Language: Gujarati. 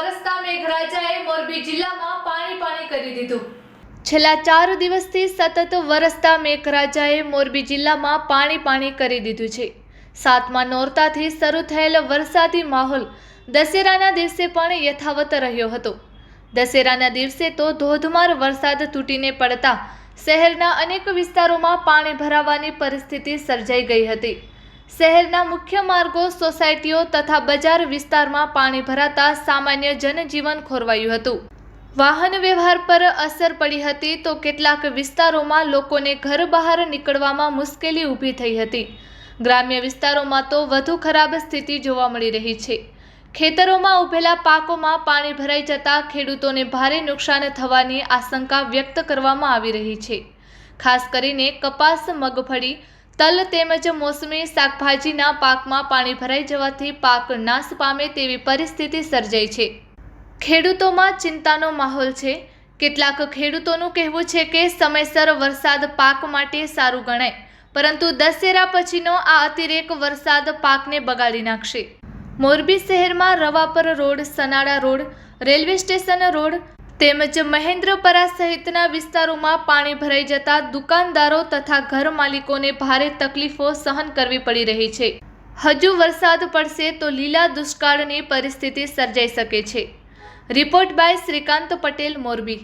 વરસતા મેઘરાજાએ મોરબી જિલ્લામાં પાણી પાણી કરી દીધું. છેલ્લા ચાર દિવસથી સતત વરસતા મેઘરાજાએ મોરબી જિલ્લામાં પાણી પાણી કરી દીધું છે. સાતમા નોરતાથી શરૂ થયેલો વરસાદી માહોલ દશેરાના દિવસે પણ યથાવત રહ્યો હતો. દશેરાના દિવસે તો ધોધમાર વરસાદ તૂટીને પડતા શહેરના અનેક વિસ્તારોમાં પાણી ભરાવાની પરિસ્થિતિ સર્જાઈ ગઈ હતી. શહેરના મુખ્ય માર્ગો, સોસાયટીઓ તથા બજાર વિસ્તારમાં પાણી ભરાતા સામાન્ય જનજીવન ખોરવાયું હતું. વાહન વ્યવહાર પર અસર પડી હતી તો કેટલાક વિસ્તારોમાં લોકોને ઘર બહાર નીકળવામાં મુશ્કેલી ઊભી થઈ હતી. ગ્રામ્ય વિસ્તારોમાં તો વધુ ખરાબ સ્થિતિ જોવા મળી રહી છે. ખેતરોમાં ઉભેલા પાકોમાં પાણી ભરાઈ જતા ખેડૂતોને ભારે નુકસાન થવાની આશંકા વ્યક્ત કરવામાં આવી રહી છે. ખાસ કરીને કપાસ, મગફળી તલ તેમજ મોસમી શાકભાજીના પાકમાં પાણી ભરાઈ જવાથી પાક નાશ પામે તેવી પરિસ્થિતિ સર્જાઈ છે. ખેડૂતોમાં ચિંતાનો માહોલ છે. કેટલાક ખેડૂતોનું કહેવું છે કે સમયસર વરસાદ પાક માટે સારું ગણાય, પરંતુ દશેરા પછીનો આ અતિરેક વરસાદ પાકને બગાડી નાખશે. મોરબી શહેરમાં Ravapar road Sanada road, railway station road તેમજ મહેન્દ્રપરા સહિતના વિસ્તારોમાં પાણી ભરાઈ જતા દુકાનદારો તથા ઘર માલિકોને ભારે તકલીફો સહન કરવી પડી રહી છે. હજુ વરસાદ પડશે તો લીલા દુષ્કાળની પરિસ્થિતિ સર્જાઈ શકે છે. Report by Shrikant Patel, Morbi.